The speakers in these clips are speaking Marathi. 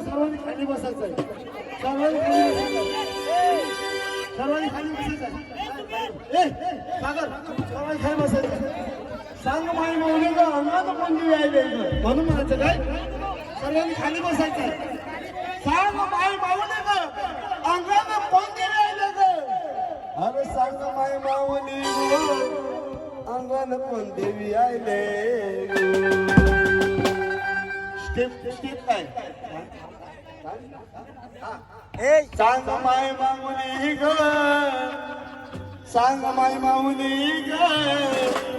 सर्वांनी खाली बसायचं आहे. सर्वांनी खाली बसायचं सांग माय माऊलीला अंगात कोणती यायले म्हणून म्हणायचं काय? सर्वांनी खाली बसायचं. सांग माय माऊलीला अंगात कोणती यायले ग अरे सांग माय माऊली अंगण कोण देवी आयले स्टेप स्टेप काय सांग माय माऊली ग सांग माय माऊली ग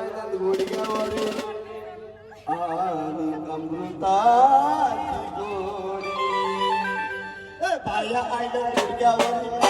ఆయన గుడిగోడి ఆనందమృతాయి గోడి భయ ఆయన గుడిగోడి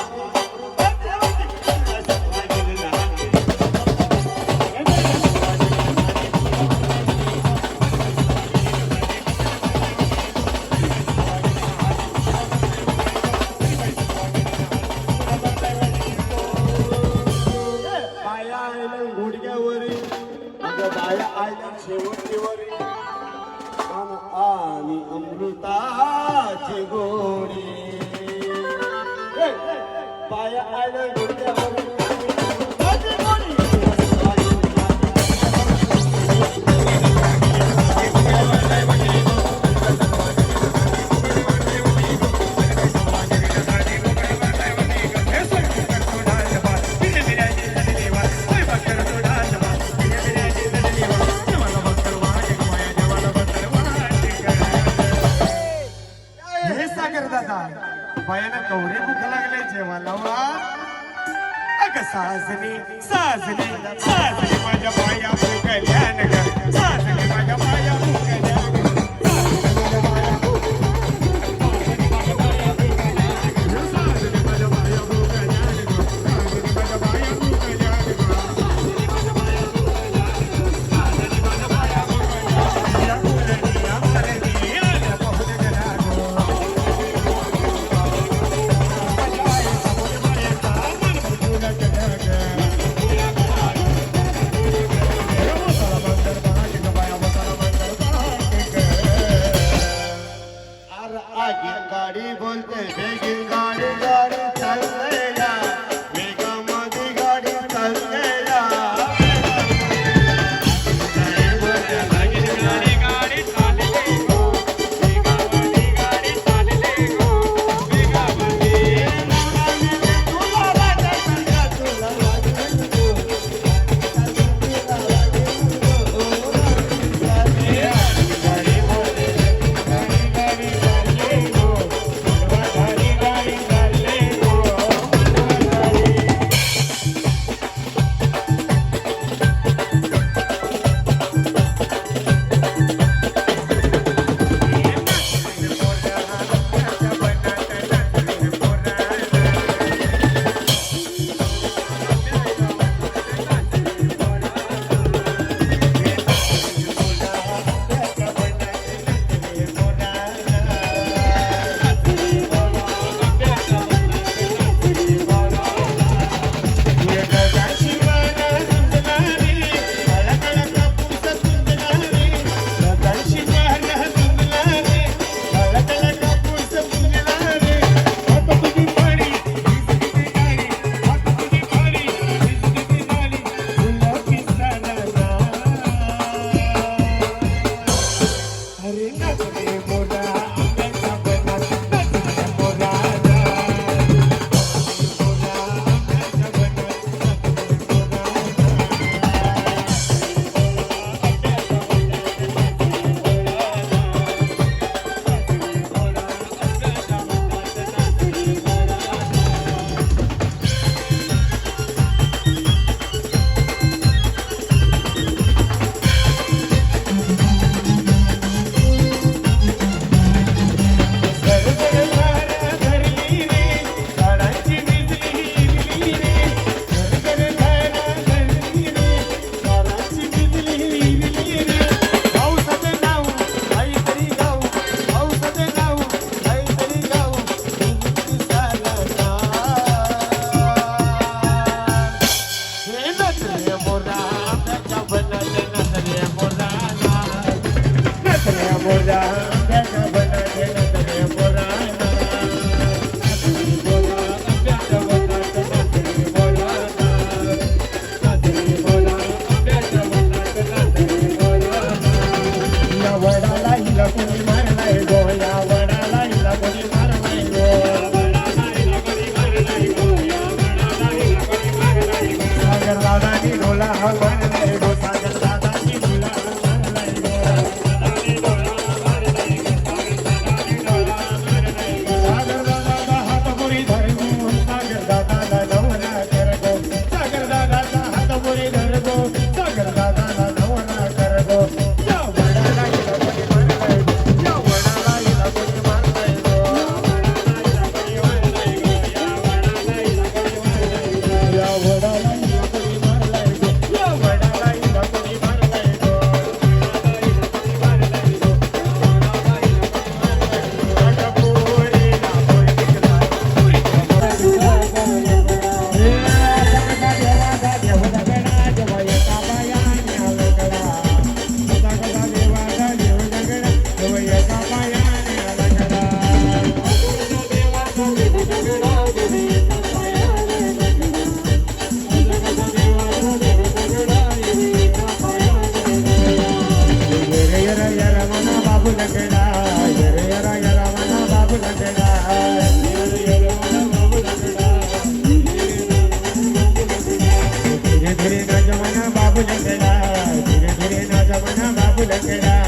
बायाला कवडे भूक लागले जेवायला हो? वा अग साजनी साजनी साजनी माझ्या बाया कल्याण न ग साजनी माझ्या बाया कल्याण ভুলে গেলাম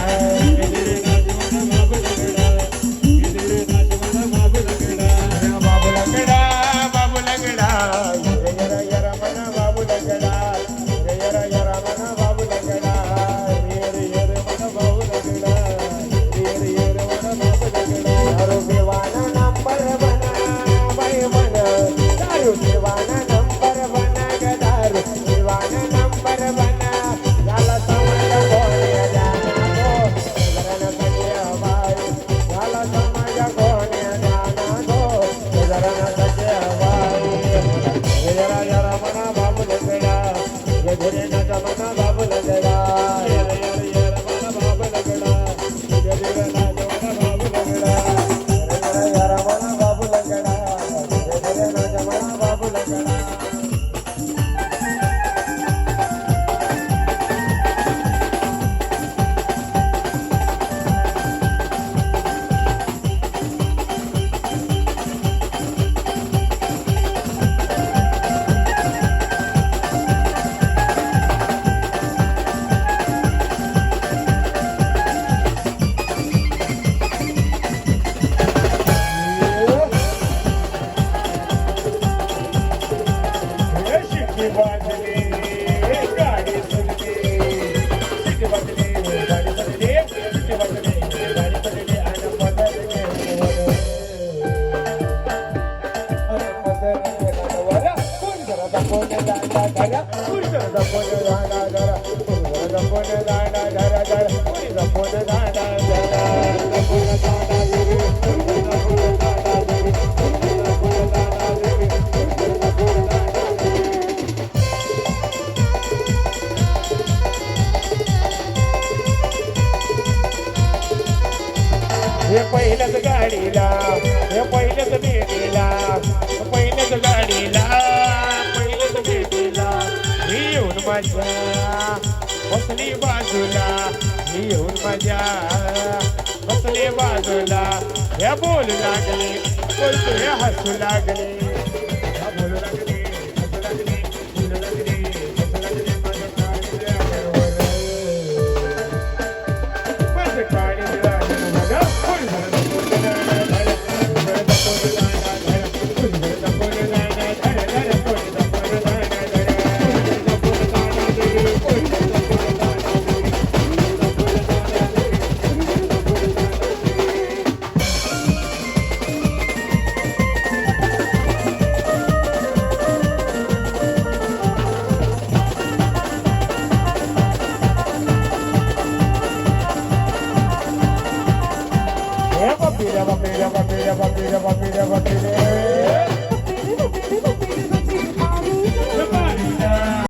Pone la cara, pone la. मजा बसली बाजूला घेऊन मजा बसले बाजूला हे बोलू लागले बोलतो हे हसू लागले.